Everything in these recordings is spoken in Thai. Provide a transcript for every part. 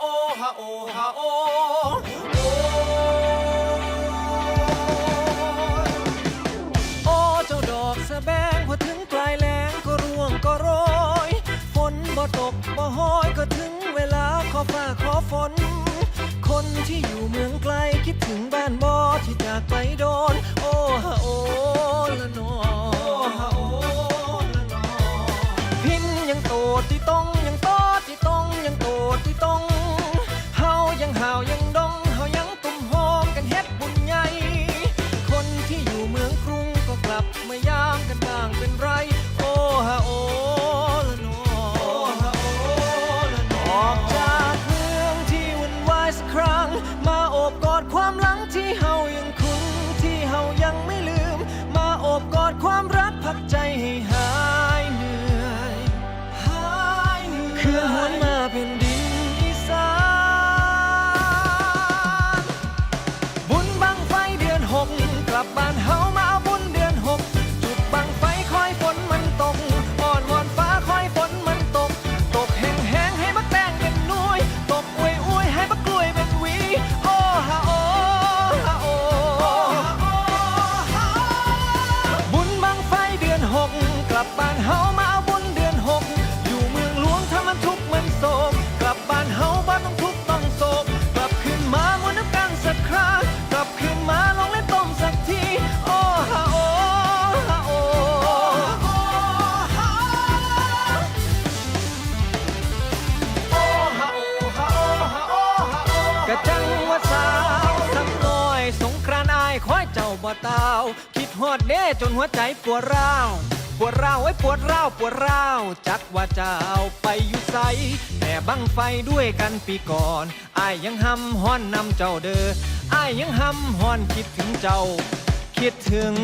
โอฮาโอฮาโอดอกสะแบงพอถึงปลายแหลงก็ร่วงก็โรยฝนบ่ตกบ่ห้อยก็ถึงเวลาขอฝ้าขอฝน คนที่อยู่เมืองไกลคิดถึงบ้านบ่ที่จากไปโดน โอ้ฮาโอ้โอ้ละนอพินยังโตที่ต้องยังโตที่ต้องยังโตที่ต้อง กลับบ้านเฮา เตาคิดฮอดเด้จนหัวใจปวดร้าว ปวดร้าวไอ้ปวดร้าวปวดร้าว จักว่าเจ้าไปอยู่ใสแต่บังไฟด้วยกันปีก่อนอายยังหำฮ้อนนำเจ้าเด้ออายยังหำฮ้อนคิดถึงเจ้า คิดถึง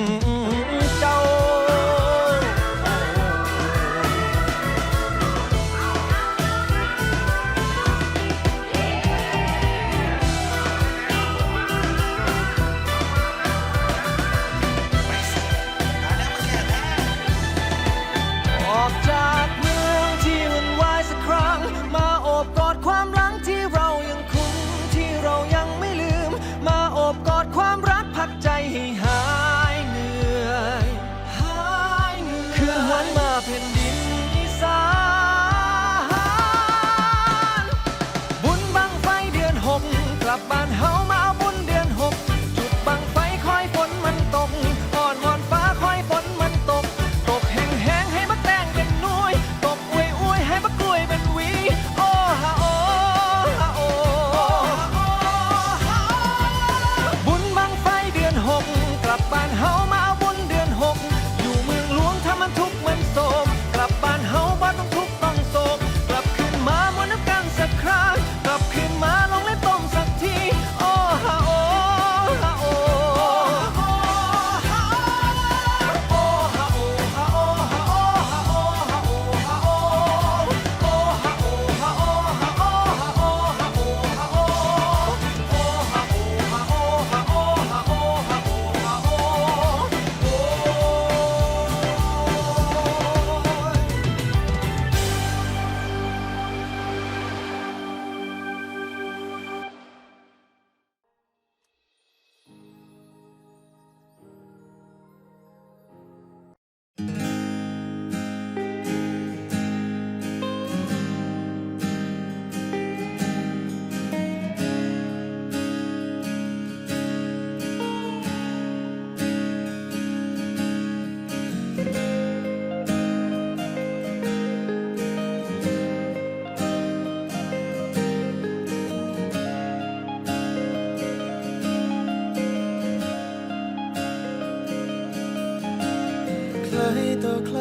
ใครต่อใคร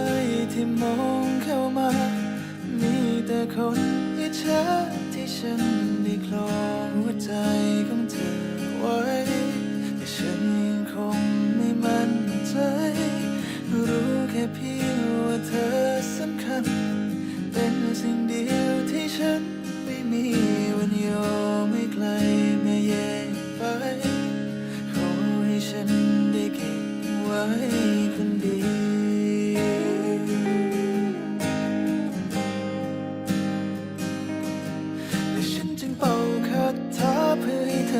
ที่มองเข้ามา มีแต่คนอิจฉาที่ฉันได้คลองหัวใจของเธอไว้ แต่ฉันคงไม่มั่นใจ รู้แค่เพียงว่าเธอสำคัญ เป็นสิ่งเดียวที่ฉันไม่มีวันยอมไม่ไกลไม่แยกไป ขอให้ฉันได้เก็บไว้คนเดียว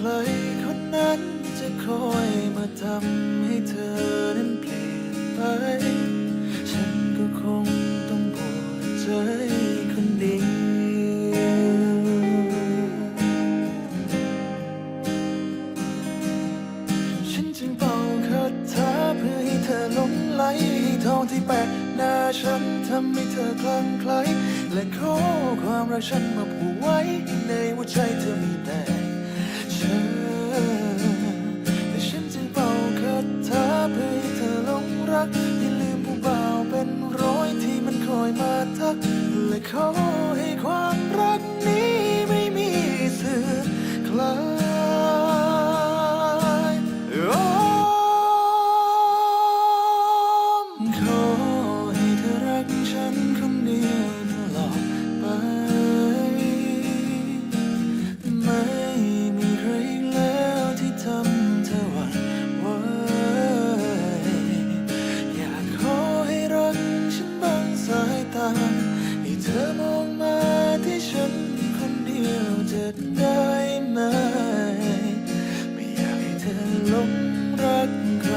ใครคนนั้นจะคอยมาทำให้เธอนั้นเปลี่ยนไป ฉันก็คงต้องปวดใจคนเดียวฉันจึงเป่าคาถาเพื่อให้เธอหลงไหลให้ทองที่แปะหน้าฉันทำให้เธอคลั่งไคล้และขอความรักฉันมาผูกไว้ในหัวใจเธอมี รักอย่าลืมผู้บ่าวเป็นร้อยที่มันคอยมาทักและขอย ได้ไหม ไม่อยากให้เธอหลงรักใคร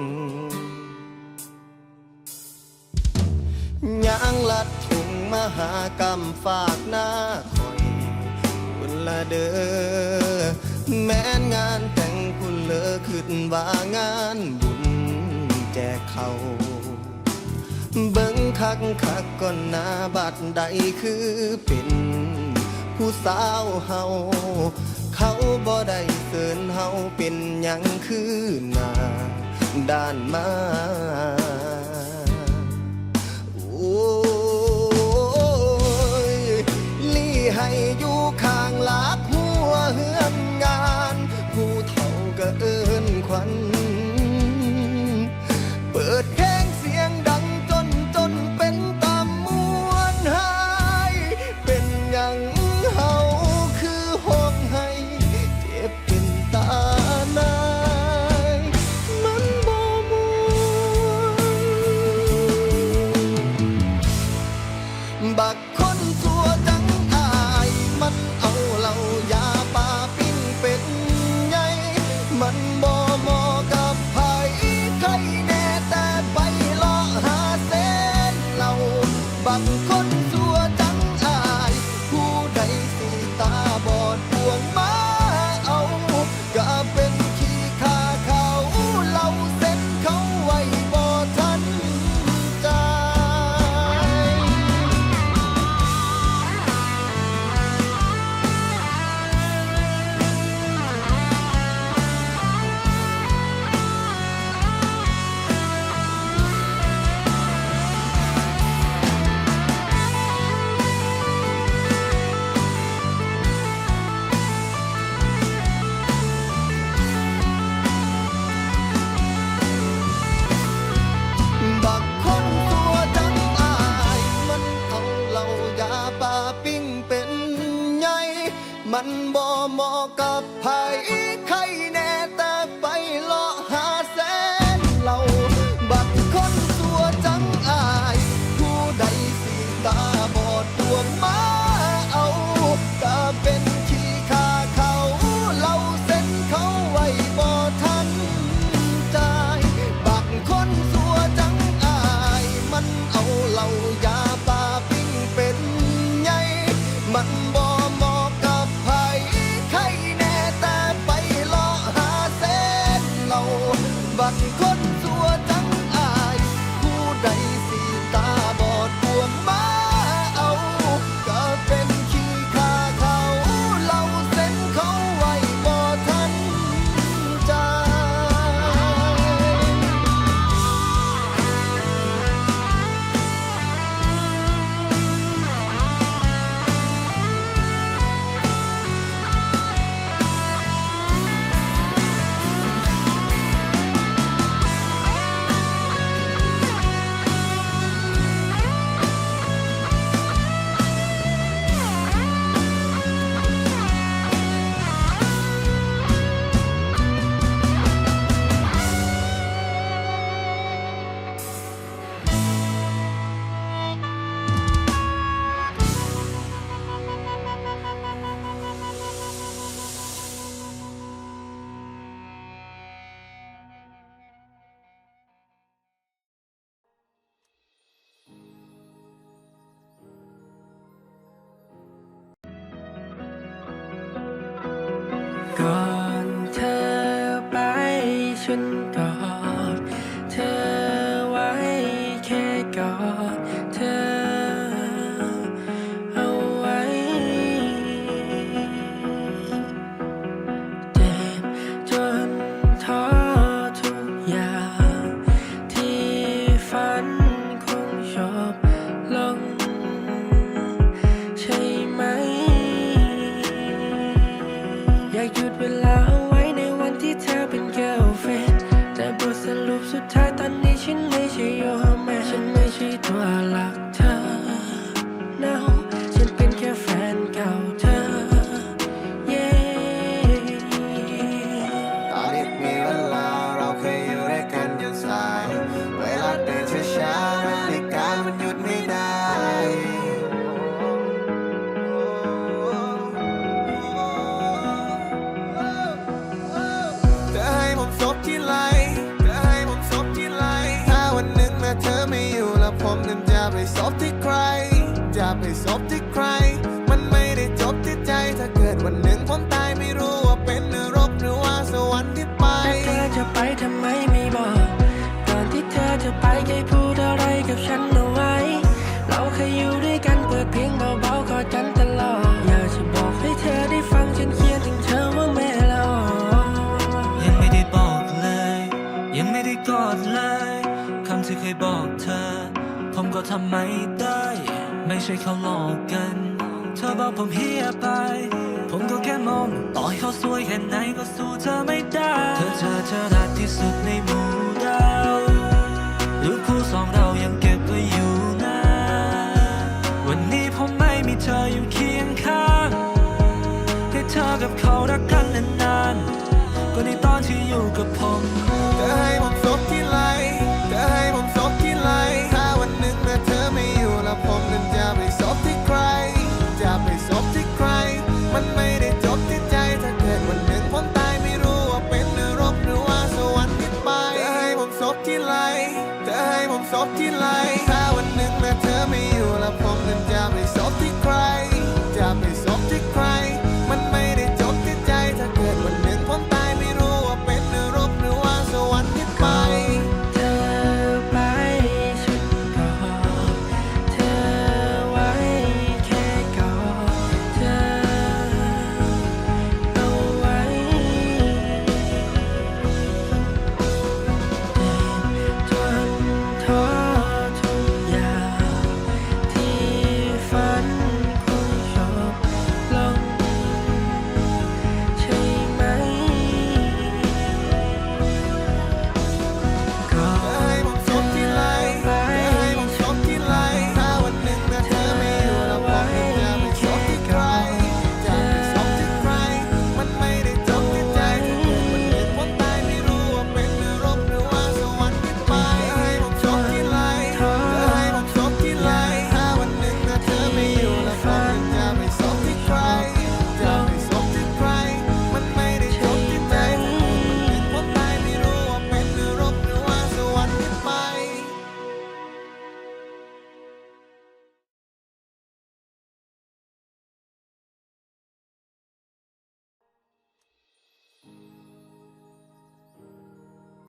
างลัดถุงมหากรรมฝากหน้าคอยคุณละเด้อแม้นงานแต่งคุณเลอขึ้นว่างานบุญแจกเขาเบิ่งคักคักก่อนหน้าบัดใดคือเป็นผู้สาวเฮาเขาบ่ได้เสินเฮาเป็นหยังคือหน้าด้านมา บักคนตัวใจากให้คน like you'd rely on ที่เคยบอกเธอ ผมก็ทำไม่ได้ ไม่ใช่เขาหลอกกัน เธอบอกผมเฮียไป ผมก็แค่มองต่อให้เขาสวยแค่ไหนก็สู้เธอไม่ได้ เธอเจอเธอรักที่สุดในหมู่ดาวหรือคู่สองเรายังเก็บไว้อยู่นะวันนี้ผมไม่มีเธออยู่เคียงข้างให้เธอกับเขารัก